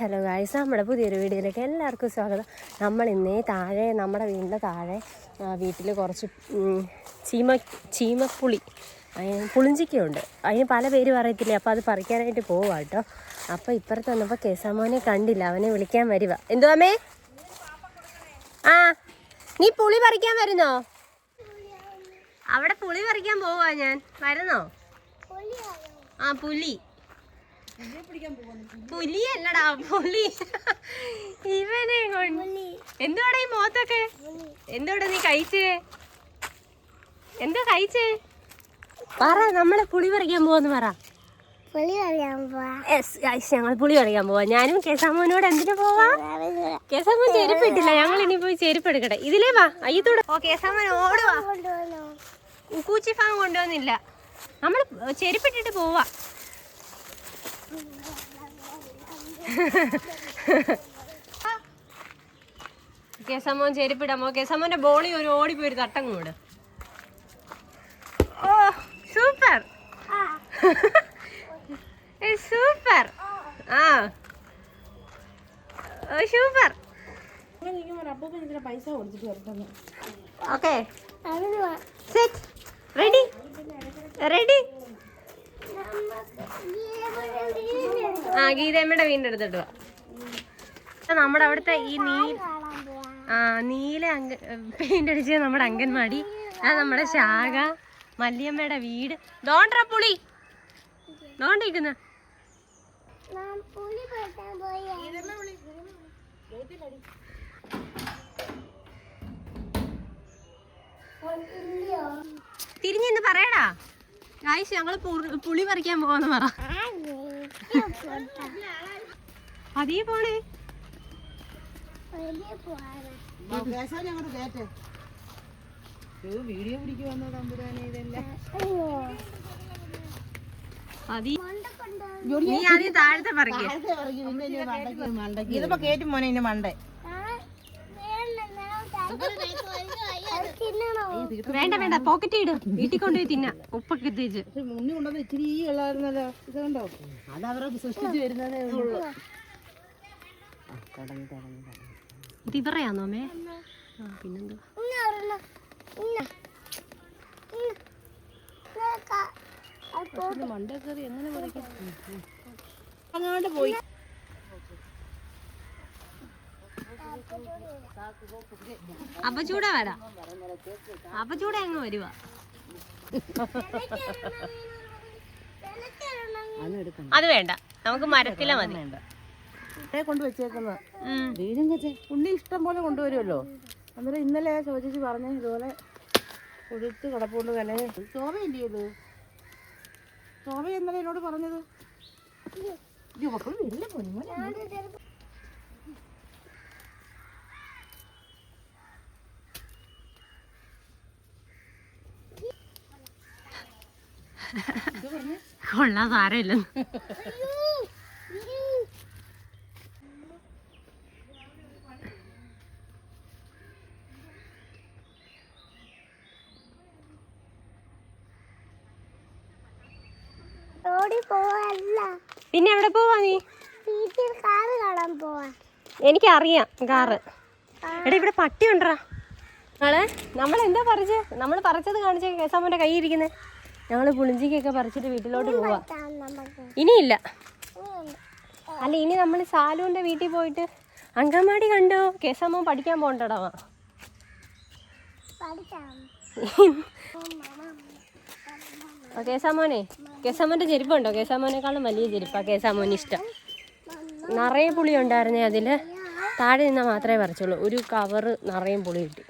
Hello guys നമ്മുടെ പുതിയൊരു വീഡിയോയിലേക്ക് എല്ലാവർക്കും സ്വാഗതം. നമ്മൾ ഇന്നേ താഴെ നമ്മുടെ വീടിന്റെ താഴെ വീട്ടിൽ കുറച്ച് ചീമ ചീമപ്പുളി പുളിഞ്ചിക്കയുണ്ട്. അതിന് പല പേര് പറയത്തില്ലേ അപ്പോൾ അത് പറിക്കാനായിട്ട് പോവാ കേട്ടോ. അപ്പോൾ ഇപ്പുറത്ത് വന്നപ്പോൾ കേസാമോനെ കണ്ടില്ല അവനെ വിളിക്കാൻ വരുക എന്തുവാമേ ആ നീ പുളി പറിക്കാൻ വരുന്നോ? അവിടെ പുളി പറിക്കാൻ പോവാ ഞാൻ. വരുന്നോ? ആ പുലി പുലിയല്ലടാ പുലി. ഇവനെ കൊണ്ട്. എന്തുവാടാ ഈ മോത്തൊക്കെ എന്തുവാടാ നീ കഴിച്ചേ? എന്താ കഴിച്ചേ? പറ നമ്മളെ പുളി പറിക്കാൻ പോവാന്ന് പറ. ഞങ്ങൾ പുളി പറിക്കാൻ പോവാ. ഞാനും കേസാമോനോട് എന്തിനു പോവാ? കേസാമോൻ ചെരുപ്പിട്ടില്ല ഞങ്ങൾ ഇനി പോയി ചെരുപ്പ് എടുക്കട്ടെ ഇതിലേ വാ അയ്യത്തോടെ. ഓ കേസാമോൻ ഓടുവാ കൂച്ചി ഫാം കൊണ്ടുവന്നില്ല. നമ്മൾ ചെരുപ്പിട്ടിട്ട് പോവാ. കേസമ്മോൻ ചെരുപ്പിടാമോ? കേസമോന്റെ ബോളി ഒരു ഓടിപ്പോയി ഒരു തട്ടം കൂട് ഓ സൂപ്പർ. സൂപ്പർ. ആ. സൂപ്പർ. പൈസ കൊടുത്തിട്ട് ഓക്കെ. സെറ്റ്. റെഡി. റെഡി നമുക്ക് ഇവിടെ വീടിന്റെ വീണ്ടും എടുത്തിട്ട് പോവാം നമ്മുടെ അവിടുത്തെ ഈ നീ ആ നീല അങ്ക പെയിന്റ് അടിച്ച നമ്മുടെ അംഗൻവാടി. അത് നമ്മുടെ ശാഖ മല്ലിയമ്മയുടെ വീട്. ദോണ്ടറ പുളി. ദോണ്ടിരിക്കുന്ന. തിരിഞ്ഞ് ഇന്ന് പെട്ടാൻ പോയി ഇല്ലയോ പറയടാ. ഗായ്സ് ഞങ്ങൾ പുളി പറിക്കാൻ പോവാന്ന് പറ. അതേ പോണേ. വീഡിയോ തമ്പുരാനെ ഇതെല്ലാം ഇതിപ്പോ കേട്ടി മോനെ ഇന്നെ മണ്ടേ ആ, വേണ്ട, ഞാൻ തരാം. അത് തിന്നണോ വേണ്ട വേണ്ട പോക്കറ്റ് ഇട്. വീട്ടിൽ കൊണ്ടുപോയി തിന്ന. ഉപ്പൊക്കെ എത്തിച്ച് മുന്നിൽ കൊണ്ടുവന്ന് ഇച്ചിരി ഉള്ളായിരുന്നല്ലോ. ഇത് കണ്ടോ? അത് അവരൊക്കെ സൃഷ്ടിച്ചു വരുന്നതേ ഉള്ളൂ. ഇത് ഇവരെയാണോ അമ്മേ? പിന്നെന്താ മണ്ടേക്കറി എങ്ങനെ പോയി. അപ്പൊ ചൂട വരാ. അപ്പൊ ചൂട അങ്ങ് വരുവാ. അത് വേണ്ട. നമുക്ക് മരത്തില മതി. വേണ്ട ഇവിടെ കൊണ്ട് വെച്ചേക്കുന്നത് ഉം. വീടും വെച്ച് ഉണ്ണി ഇഷ്ടം പോലെ കൊണ്ടുവരുമല്ലോ അന്നേരം ഇന്നലെ ചോദിച്ചു പറഞ്ഞു ഇതുപോലെ കൊഴുത്ത് കിടപ്പുണ്ട് കല ശോഭയില്ലേ ഇത് ശോഭ ഇന്നലെ എന്നോട് പറഞ്ഞത്? ഇത് മക്കൾ വലിയ പൊന്മല കൊള്ളാൻ സാരമില്ല പിന്നെ എവിടെ പോവാ നീ? കാറ് കാണാൻ പോവാ. എനിക്കറിയാം കാറ്. എടാ ഇവിടെ പട്ടി ഉണ്ടാ നമ്മളെ നമ്മൾ എന്താ പറിച്ച്? നമ്മൾ പറിച്ചത് കാണിച്ച കേസാമോന്റെ കൈ ഇരിക്കുന്നത് ഞങ്ങൾ പുളിഞ്ചിക്കൊക്കെ പറിച്ചിട്ട് വീട്ടിലോട്ട് പോവാ. ഇനിയില്ല. അല്ല ഇനി നമ്മൾ സാലുവിന്റെ വീട്ടിൽ പോയിട്ട് അങ്കമാടി കണ്ടോ? കേസമ്മ പഠിക്കാൻ പോകണ്ടടാ കേസാമോനെ കേസാമോന്റെ ചെരുപ്പുണ്ടോ? കേസാമോനേക്കാളും വലിയ ചെരുപ്പാ കേസാമോന് ഇഷ്ടം. നിറയെ പുളി ഉണ്ടായിരുന്നേ അതിൽ. താഴെ നിന്നാ മാത്രമേ പറിച്ചുള്ളൂ. ഒരു കവറ് നിറയെ പുളി കിട്ടി.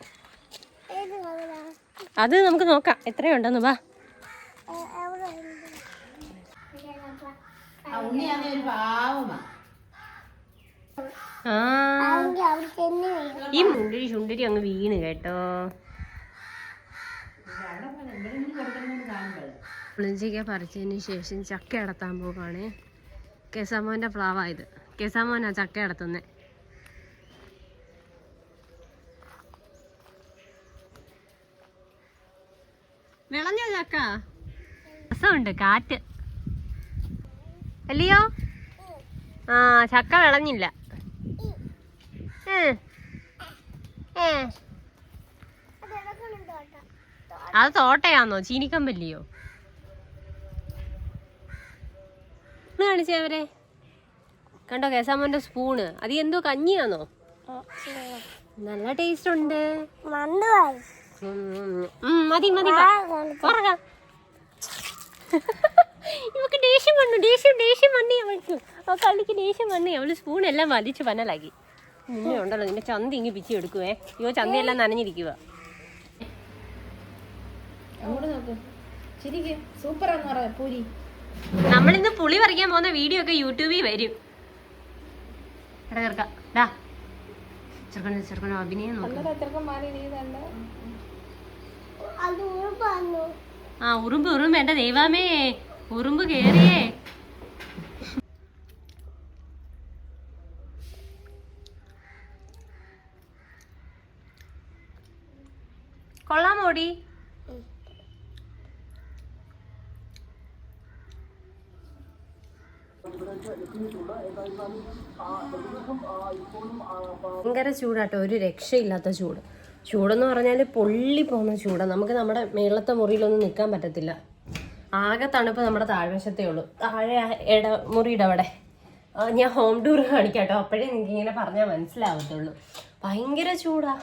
അത് നമുക്ക് നോക്കാം. എത്രയുണ്ടെന്ന് വാ എ- എവിടെ ഉണ്ട്? ഉണ്ണിയാണെ ഒരു പാവമാ. ആ. ഈ മുണ്ടിരി ചുണ്ടിരി അങ്ങ് വീണ് കേട്ടോ. പുളിഞ്ചിക്ക പറിച്ചതിന് ശേഷം ചക്ക അടത്താൻ പോവാണേ. കേസാമോന്റെ പ്ലാവായത് കെസാമോനാ ചക്ക അടത്തുന്നേ. വിളഞ്ഞോ ചക്ക? രസമുണ്ട് കാറ്റ്. അല്ലയോ? ആ ചക്ക വിളഞ്ഞില്ല. അത് തോട്ടയാന്നോ? ചീനിക്കമ്പല്ലിയോ കാണിച്ചേ അവരെ. കണ്ടോ കേസാമോന്റെ സ്പൂണ്? അത് എന്തോ കഞ്ഞിയാന്നോ? നല്ല ടേസ്റ്റ് ഉണ്ട് മതി മതി വാ. ദേഷ്യം വന്നു ദേഷ്യം ദേഷ്യം വന്നേ അവൾക്ക്. ആ കള്ളിക്ക് ദേഷ്യം വന്നേ അവൾ സ്പൂൺ എല്ലാം വലിച്ച് പനലാക്കി. നിന്നെ ഉണ്ടല്ലോ നിന്റെ ചന്തി ഇങ്ങ് പിച്ചി എടുക്കുവേ. അയ്യോ ചന്തി എല്ലാം നനഞ്ഞിരിക്കുക നമ്മളിന്ന് പുളി പറിക്കാൻ പോകുന്ന വീഡിയോ ഒക്കെ യൂട്യൂബിൽ വരും. എടാ ചെറുക്ക. ഡാ. ചെറുക്കൻ അഭിനയം ആ ഉറുമ്പ് ഉറുമ്പ് എന്റെ ദൈവമേ. ഉറുമ്പ് കേറിയേ. കൊള്ളാമോടി ഭയങ്കര ചൂടാട്ടോ ഒരു രക്ഷയില്ലാത്ത ചൂട്. ചൂടെന്ന് പറഞ്ഞാൽ പൊള്ളി പോകുന്ന ചൂടാണ് നമുക്ക് നമ്മുടെ മേളത്തെ മുറിയിലൊന്നും നിൽക്കാൻ പറ്റത്തില്ല. ആകെ തണുപ്പ് നമ്മുടെ താഴ്വശത്തേ ഉള്ളൂ. താഴെ ഇട മുറിയുടെ അവിടെ. ഞാൻ ഹോം ടൂർ കാണിക്കാട്ടോ. അപ്പോഴേ നിങ്ങൾക്ക് ഇങ്ങനെ പറഞ്ഞാൽ മനസ്സിലാവത്തുള്ളൂ. ഭയങ്കര ചൂടാ.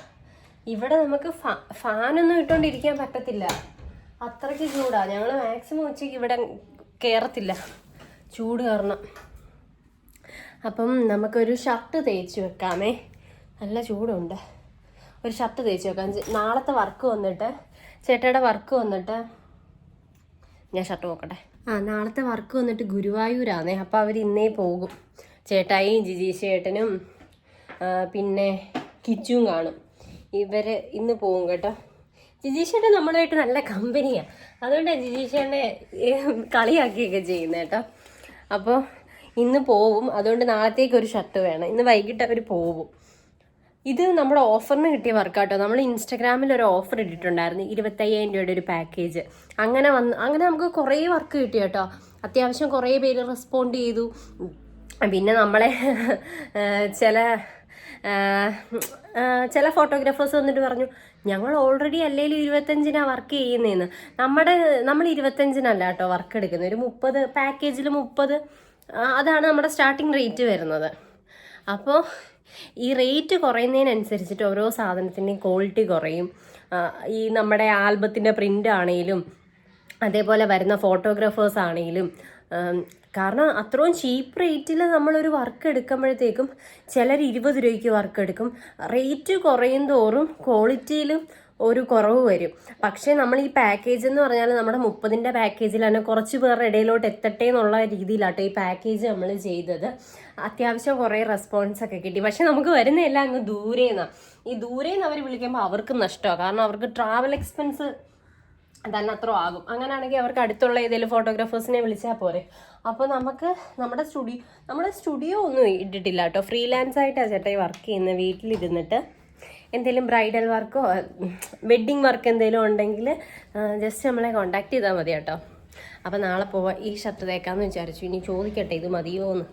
ഇവിടെ നമുക്ക് ഫാ ഫാനൊന്നും ഇട്ടുകൊണ്ടിരിക്കാൻ പറ്റത്തില്ല. അത്രയ്ക്ക് ചൂടാ. ഞങ്ങൾ മാക്സിമം ഉച്ചയ്ക്ക് ഇവിടെ കയറത്തില്ല ചൂട് കാരണം. അപ്പം നമുക്കൊരു ഷർട്ട് തേച്ച് വെക്കാമേ. നല്ല ചൂടുണ്ട്. ഒരു ഷർട്ട് തേച്ച് വെക്കാം. നാളത്തെ വർക്ക് വന്നിട്ട് ചേട്ടയുടെ വർക്ക് വന്നിട്ട് ഞാൻ ഷർട്ട് നോക്കട്ടെ. ആ നാളത്തെ വർക്ക് വന്നിട്ട് ഗുരുവായൂരാന്നേ അപ്പോൾ അവർ ഇന്നേ പോകും. ചേട്ടായിയും ജിജി ചേട്ടനും പിന്നെ കിച്ചും കാണും. ഇവർ ഇന്ന് പോകും കേട്ടോ. ജിജി നമ്മളായിട്ട് നല്ല കമ്പനിയാണ് അതുകൊണ്ടാണ് ജിജീഷേട്ടനെ കളിയാക്കിയൊക്കെ ചെയ്യുന്നത് കേട്ടോ. അപ്പോൾ ഇന്ന് പോവും. അതുകൊണ്ട് നാളത്തേക്ക് ഒരു ഷർട്ട് വേണം. ഇന്ന് വൈകിട്ട് അവർ പോവും ഇത് നമ്മുടെ ഓഫറിന് കിട്ടിയ വർക്കാട്ടോ നമ്മൾ ഇൻസ്റ്റാഗ്രാമിൽ ഒരു ഓഫർ ഇട്ടിട്ടുണ്ടായിരുന്നു. ഇരുപത്തയ്യായിരം രൂപയുടെ ഒരു പാക്കേജ് അങ്ങനെ വന്ന് അങ്ങനെ നമുക്ക് കുറേ വർക്ക് കിട്ടി കേട്ടോ. അത്യാവശ്യം കുറേ പേര് റെസ്പോണ്ട് ചെയ്തു. പിന്നെ നമ്മളെ ചില ചില ഫോട്ടോഗ്രാഫേഴ്സ് വന്നിട്ട് പറഞ്ഞു ഞങ്ങൾ ഓൾറെഡി അല്ലെങ്കിലും ഇരുപത്തഞ്ചിനാണ് വർക്ക് ചെയ്യുന്നതെന്ന് നമ്മുടെ നമ്മൾ ഇരുപത്തഞ്ചിനല്ല കേട്ടോ വർക്ക് എടുക്കുന്നത്. ഒരു മുപ്പത് പാക്കേജിൽ മുപ്പത് അതാണ് നമ്മുടെ സ്റ്റാർട്ടിങ് റേറ്റ് വരുന്നത്. അപ്പോൾ ഈ റേറ്റ് കുറയുന്നതിനനുസരിച്ചിട്ട് ഓരോ സാധനത്തിന്റെയും ക്വാളിറ്റി കുറയും. ഈ നമ്മുടെ ആൽബത്തിന്റെ പ്രിന്റ് ആണെങ്കിലും അതേപോലെ വരുന്ന ഫോട്ടോഗ്രാഫേഴ്സ് ആണെങ്കിലും കാരണം അത്രയും ചീപ്പ് റേറ്റിൽ നമ്മളൊരു വർക്ക് എടുക്കുമ്പോഴത്തേക്കും ചിലർ ഇരുപത് രൂപയ്ക്ക് വർക്ക് എടുക്കും. റേറ്റ് കുറയും തോറും ക്വാളിറ്റിയിലും ഒരു കുറവ് വരും. പക്ഷേ നമ്മൾ ഈ പാക്കേജ് എന്ന് പറഞ്ഞാൽ നമ്മുടെ മുപ്പതിന്റെ തന്നെ കുറച്ച് പേരുടെ ഇടയിലോട്ട് എത്തട്ടെ എന്നുള്ള രീതിയിലാട്ടോ ഈ പാക്കേജ് നമ്മൾ ചെയ്തത്. അത്യാവശ്യം കുറേ റെസ്പോൺസ് ഒക്കെ കിട്ടി. പക്ഷെ നമുക്ക് വരുന്നതെല്ലാം അങ്ങ് ദൂരേന്നാണ് ഈ ദൂരേന്ന് അവർ വിളിക്കുമ്പോൾ അവർക്ക് നഷ്ടമാണ് കാരണം അവർക്ക് ട്രാവൽ എക്സ്പെൻസ് തന്നെ അത്ര ആകും. അങ്ങനെയാണെങ്കിൽ അവർക്ക് അടുത്തുള്ള ഏതെങ്കിലും ഫോട്ടോഗ്രാഫേഴ്സിനെ വിളിച്ചാൽ പോരെ. അപ്പോൾ നമുക്ക് നമ്മുടെ സ്റ്റുഡിയോ നമ്മുടെ സ്റ്റുഡിയോ ഒന്നും ഇട്ടിട്ടില്ല കേട്ടോ ഫ്രീലാൻസ് ആയിട്ടാണ് ചേട്ടായി വർക്ക് ചെയ്യുന്നത് വീട്ടിലിരുന്നിട്ട് എന്തെങ്കിലും ബ്രൈഡൽ വർക്കോ വെഡ്ഡിങ് വർക്ക് എന്തെങ്കിലും ഉണ്ടെങ്കിൽ ജസ്റ്റ് നമ്മളെ കോണ്ടാക്ട് ചെയ്താൽ മതി കേട്ടോ. അപ്പോൾ നാളെ പോവാം ഈ ഷർട്ട് തേക്കാമെന്ന് വിചാരിച്ചു. ഇനി ചോദിക്കട്ടെ ഇത് മതിയോ എന്ന്.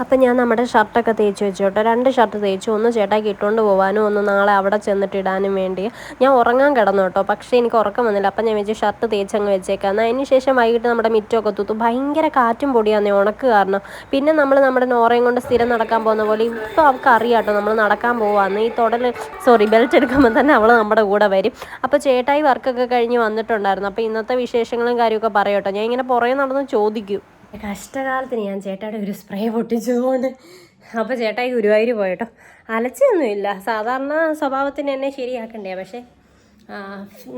അപ്പം ഞാൻ നമ്മുടെ ഷർട്ടൊക്കെ തേച്ച് വെച്ചോട്ടെ രണ്ട് ഷർട്ട് തേച്ചു. ഒന്ന് ചേട്ടാക്കി ഇട്ടുകൊണ്ട് പോകാനും ഒന്ന് നാളെ അവിടെ ചെന്നിട്ട് ഇടാനും വേണ്ടി. ഞാൻ ഉറങ്ങാൻ കിടന്നു കേട്ടോ. പക്ഷേ എനിക്ക് ഉറക്കം വന്നില്ല. അപ്പം ഞാൻ വെച്ച് ഷർട്ട് തേച്ചങ്ങ് വെച്ചേക്കാം. എന്നാൽ അതിന് ശേഷം വൈകിട്ട് നമ്മുടെ മിറ്റമൊക്കെ തൂത്തു. ഭയങ്കര കാറ്റും പൊടിയാന്ന് ഉണക്ക് കാരണം. പിന്നെ നമ്മൾ നമ്മുടെ നോറയും കൊണ്ട് സ്ഥിരം നടക്കാൻ പോകുന്ന പോലെ ഇപ്പോൾ അവൾക്ക് അറിയാട്ടോ നമ്മൾ നടക്കാൻ പോവാന്ന്. ഈ തുടൽ സോറി ബെൽറ്റ് എടുക്കുമ്പോൾ തന്നെ അവൾ നമ്മുടെ കൂടെ വരും. അപ്പോൾ ചേട്ടായി വർക്കൊക്കെ കഴിഞ്ഞ് വന്നിട്ടുണ്ടായിരുന്നു. അപ്പോൾ ഇന്നത്തെ വിശേഷങ്ങളും കാര്യമൊക്കെ പറയട്ടോ ഞാൻ ഇങ്ങനെ പുറകെ നടന്ന് ചോദിക്കും. കഷ്ടകാലത്തിന് ഞാൻ ചേട്ടായുടെ ഒരു സ്പ്രേ പൊട്ടിച്ചതുകൊണ്ട് അപ്പോൾ ചേട്ടായി ഗുരുവായൂർ പോയട്ടോ. അലച്ചൊന്നുമില്ല സാധാരണ സ്വഭാവത്തിന് എന്നെ ശരിയാക്കണ്ടേ? പക്ഷേ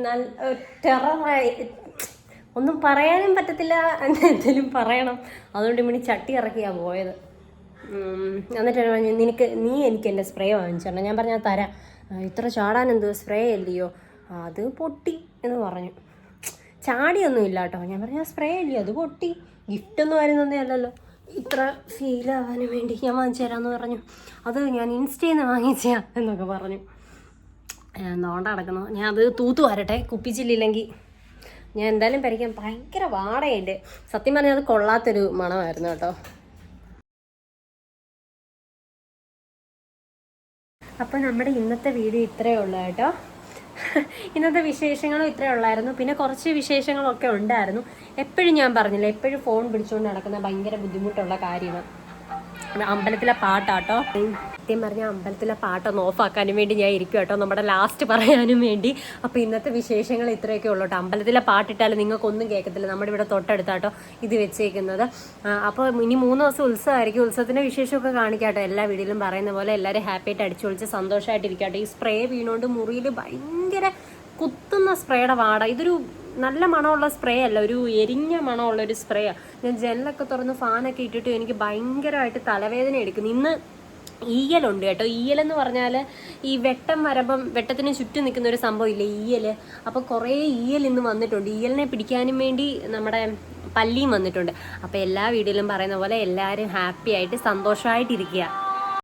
നല്ല ടെററായി. ഒന്നും പറയാനും പറ്റത്തില്ല. എന്തെങ്കിലും പറയണം. അതുകൊണ്ട് ഇമ്മണി ചട്ടി ഇറക്കിയാണ് പോയത്. എന്നിട്ട് പറഞ്ഞു നിനക്ക് നീ എനിക്ക് എന്റെ സ്പ്രേ വാങ്ങിച്ചിട്ടുണ്ട് ഞാൻ പറഞ്ഞാൽ തരാം. ഇത്ര ചാടാൻ എന്തോ സ്പ്രേ അല്ലയോ? അത് പൊട്ടി എന്ന് പറഞ്ഞു. ചാടിയൊന്നും ഇല്ല കേട്ടോ ഞാൻ പറഞ്ഞ സ്പ്രേ ഇല്ല? അത് പൊട്ടി. ഗിഫ്റ്റ് ഒന്നും വരുന്നതേ അല്ലല്ലോ. ഇത്ര ഫീൽ ആവാനും വേണ്ടി ഞാൻ വാങ്ങിച്ചു തരാമെന്ന് പറഞ്ഞു. അത് ഞാൻ ഇൻസ്റ്റയിൽ നിന്ന് വാങ്ങിച്ച എന്നൊക്കെ പറഞ്ഞു. നോണ്ട നടക്കുന്നു. ഞാൻ അത് തൂത്ത് വരട്ടെ. കുപ്പിച്ചില്ലെങ്കിൽ ഞാൻ എന്തായാലും പരിക്കാൻ ഭയങ്കര വാടയുണ്ട് സത്യം പറഞ്ഞാൽ അത് കൊള്ളാത്തൊരു മണമായിരുന്നു കേട്ടോ. അപ്പോൾ നമ്മുടെ ഇന്നത്തെ വീഡിയോ ഇത്രയേ ഉള്ളൂ കേട്ടോ. ഇന്നത്തെ വിശേഷങ്ങളും ഇത്രേ ഉള്ളായിരുന്നു. പിന്നെ കുറച്ച് വിശേഷങ്ങളൊക്കെ ഉണ്ടായിരുന്നു. എപ്പോഴും ഞാൻ പറഞ്ഞില്ല എപ്പോഴും ഫോൺ പിടിച്ചുകൊണ്ട് നടക്കുന്ന ഭയങ്കര ബുദ്ധിമുട്ടുള്ള കാര്യമാണ്. അമ്പലത്തിലെ പാട്ടാട്ടോ. സത്യം പറഞ്ഞാൽ അമ്പലത്തിലെ പാട്ടൊന്ന് ഓഫാക്കാനും വേണ്ടി ഞാൻ ഇരിക്കും കേട്ടോ. നമ്മുടെ ലാസ്റ്റ് പറയാനും വേണ്ടി. അപ്പോൾ ഇന്നത്തെ വിശേഷങ്ങൾ ഇത്രയൊക്കെ ഉള്ളൂ കേട്ടോ. അമ്പലത്തിലെ പാട്ടിട്ടാലും നിങ്ങൾക്കൊന്നും കേൾക്കത്തില്ല. നമ്മുടെ ഇവിടെ തൊട്ടടുത്താട്ടോ ഇത് വെച്ചേക്കുന്നത്. അപ്പോൾ ഇനി മൂന്ന് ദിവസം ഉത്സവമായിരിക്കും. ഉത്സവത്തിന്റെ വിശേഷമൊക്കെ കാണിക്കാട്ടോ എല്ലാ വീടിലും പറയുന്ന പോലെ എല്ലാവരും ഹാപ്പി ആയിട്ട് അടിച്ചു സന്തോഷമായിട്ടിരിക്കാട്ടോ ഈ സ്പ്രേ വീണുകൊണ്ട് മുറിയിൽ ഭയങ്കര കുത്തുന്ന സ്പ്രേയുടെ വാട. ഇതൊരു നല്ല മണമുള്ള സ്പ്രേ അല്ല ഒരു എരിഞ്ഞ മണമുള്ള ഒരു സ്പ്രേയാണ് ഞാൻ ജനലൊക്കെ തുറന്ന് ഫാനൊക്കെ ഇട്ടിട്ട് എനിക്ക് ഭയങ്കരമായിട്ട് തലവേദന എടുക്കുന്നു. ഇന്ന് ഈയലുണ്ട് കേട്ടോ. ഈയലെന്ന് പറഞ്ഞാൽ ഈ വെട്ടം വരമ്പം വെട്ടത്തിന് ചുറ്റും നിൽക്കുന്ന ഒരു സംഭവം ഇല്ലേ ഈയൽ അപ്പോൾ കുറേ ഈയൽ ഇന്ന് വന്നിട്ടുണ്ട്. ഈയലിനെ പിടിക്കാനും വേണ്ടി നമ്മുടെ പല്ലിയും വന്നിട്ടുണ്ട്. അപ്പോൾ എല്ലാ വീഡിയോയിലും പറയുന്ന പോലെ എല്ലാവരും ഹാപ്പി ആയിട്ട് സന്തോഷമായിട്ടിരിക്കുക.